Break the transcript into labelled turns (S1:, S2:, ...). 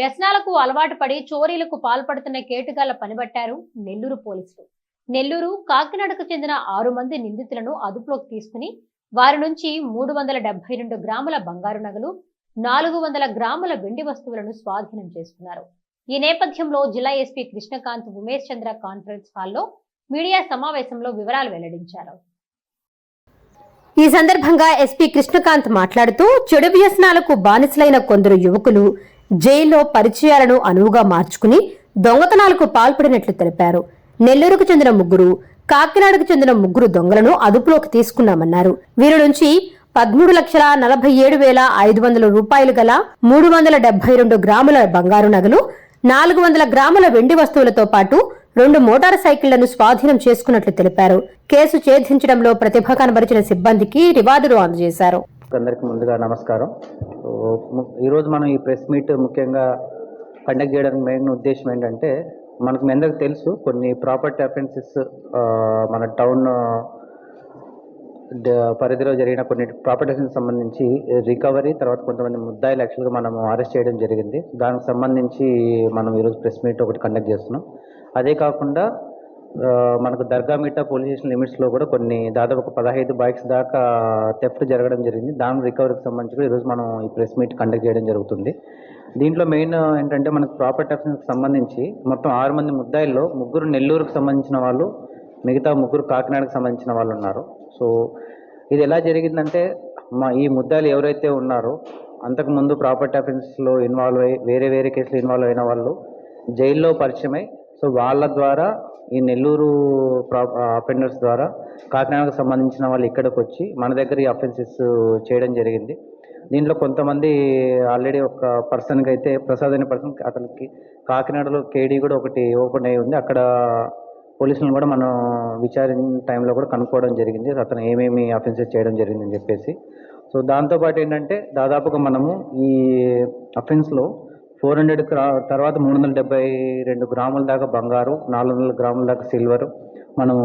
S1: వ్యసనాలకు అలవాటు పడి చోరీలకు పాల్పడుతున్న కేటుగాళ్ళ పనిబట్టారు నెల్లూరు పోలీసులు. నెల్లూరు కాకినాడకు చెందిన ఆరు మంది నిందితులను అదుపులోకి తీసుకుని వారి నుంచి మూడు వందల డెబ్బై రెండు గ్రాముల బంగారు నగలు నాలుగు వందల గ్రాముల వెండి వస్తువులను స్వాధీనం చేసుకున్నారు. ఈ నేపథ్యంలో జిల్లా ఎస్పీ కృష్ణకాంత్ ఉమేష్ చంద్ర కాన్ఫరెన్స్ హాల్లో మీడియా సమావేశంలో వివరాలు వెల్లడించారు.
S2: ఈ సందర్భంగా ఎస్పీ కృష్ణకాంత్ మాట్లాడుతూ చెడు వ్యసనాలకు బానిసలైన కొందరు యువకులు జైల్లో పరిచయాలను అనువుగా మార్చుకుని దొంగతనాలకు పాల్పడినట్లు తెలిపారు. నెల్లూరుకు చెందిన ముగ్గురు కాకినాడకు చెందిన ముగ్గురు దొంగలను అదుపులోకి తీసుకున్నామన్నారు. వీరి నుంచి పదమూడు లక్షల నలభై ఏడు వేల ఐదు వందల రూపాయలు గల మూడు వందల డెబ్బై రెండు గ్రాముల బంగారు నగలు నాలుగు వందల గ్రాముల వెండి వస్తువులతో పాటు రెండు మోటార్ సైకిళ్ళను స్వాధీనం చేసుకున్నట్లు తెలిపారు. కేసు ఛేదించడంలో ప్రతిభ కనబరిచిన సిబ్బందికి రివార్డులు అందజేశారు.
S3: అందరికి ముందుగా నమస్కారం. ఈరోజు మనం ఈ ప్రెస్ మీట్ ముఖ్యంగా కండక్ట్ చేయడానికి మెయిన్ ఉద్దేశం ఏంటంటే మనకు మీ అందరికి తెలుసు కొన్ని ప్రాపర్టీ అఫెన్సెస్ మన టౌన్ పరిధిలో జరిగిన కొన్ని ప్రాపర్టీ అఫెన్స్ సంబంధించి రికవరీ తర్వాత కొంతమంది ముద్దాయిలు యాక్చువల్గా మనం అరెస్ట్ చేయడం జరిగింది. దానికి సంబంధించి మనం ఈరోజు ప్రెస్ మీట్ ఒకటి కండక్ట్ చేస్తున్నాం. అదే కాకుండా మనకు దర్గామిట్టా పోలీస్ స్టేషన్ లిమిట్స్లో కూడా కొన్ని దాదాపు ఒక పదహైదు బైక్స్ దాకా థెఫ్ట్ జరగడం జరిగింది. దాని రికవరీకి సంబంధించి కూడా ఈరోజు మనం ఈ ప్రెస్ మీట్ కండక్ట్ చేయడం జరుగుతుంది. దీంట్లో మెయిన్ ఏంటంటే మనకు ప్రాపర్టీ అఫెన్స్కి సంబంధించి మొత్తం ఆరు మంది ముద్దాయిల్లో ముగ్గురు నెల్లూరుకు సంబంధించిన వాళ్ళు మిగతా ముగ్గురు కాకినాడకు సంబంధించిన వాళ్ళు ఉన్నారు. సో ఇది ఎలా జరిగిందంటే మా ఈ ముద్దాయిలు ఎవరైతే ఉన్నారో అంతకుముందు ప్రాపర్టీ అఫెన్స్లో ఇన్వాల్వ్ అయ్యి వేరే వేరే కేసులు ఇన్వాల్వ్ అయిన వాళ్ళు జైల్లో పరిచయమై సో వాళ్ళ ద్వారా ఈ నెల్లూరు ప్రా అఫెండర్స్ ద్వారా కాకినాడకు సంబంధించిన వాళ్ళు ఇక్కడికి వచ్చి మన దగ్గర ఈ అఫెన్సెస్ చేయడం జరిగింది. దీంట్లో కొంతమంది ఆల్రెడీ ఒక పర్సన్కి అయితే ప్రసాద్ అనే పర్సన్ అతనికి కాకినాడలో కేడీ కూడా ఒకటి ఓపెన్ అయ్యి ఉంది. అక్కడ పోలీసులను కూడా మనం విచారించిన టైంలో కూడా కనుక్కోవడం జరిగింది. అతను ఏమేమి అఫెన్సెస్ చేయడం జరిగిందని చెప్పేసి. సో దాంతోపాటు ఏంటంటే దాదాపుగా మనము ఈ అఫెన్స్లో ఫోర్ హండ్రెడ్ తర్వాత మూడు వందల డెబ్బై రెండు గ్రాముల దాకా బంగారు నాలుగు వందల గ్రాముల దాకా సిల్వర్. మనం